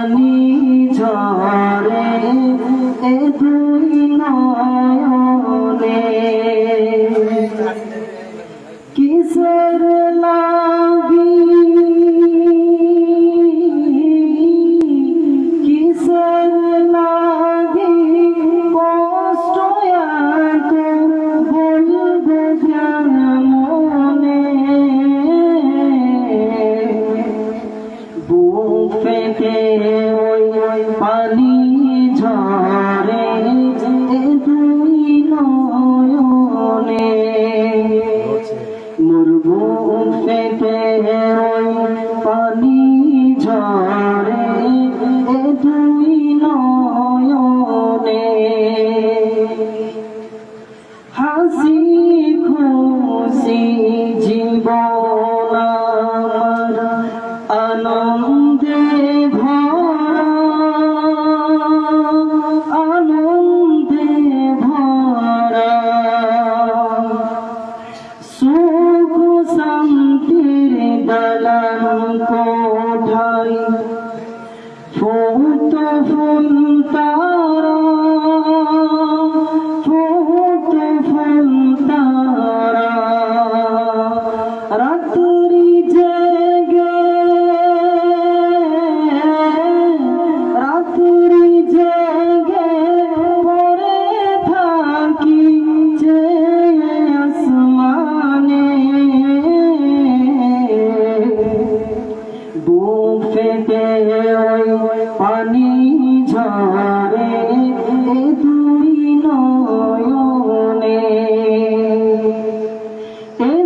Ani মুরগু থেকে ওই পানি হাসি খুশি জীবন নাই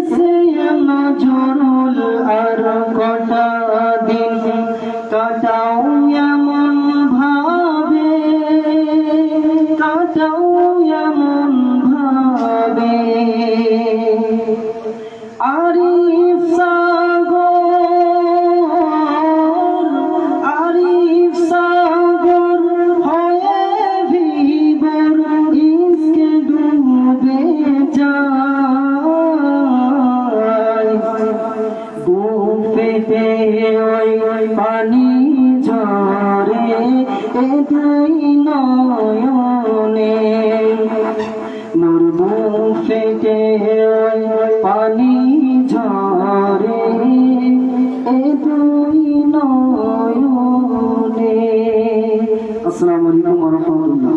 শ্যাম ঝরল আর কটা দিন কাটাও এমন পানি ঝরে এ দুই নয়নে। নর্ম ফেটে পানি ঝরে এ দুই নয়নে। আসসালামু আলাইকুম ওয়া রাহমাতুল্লাহ।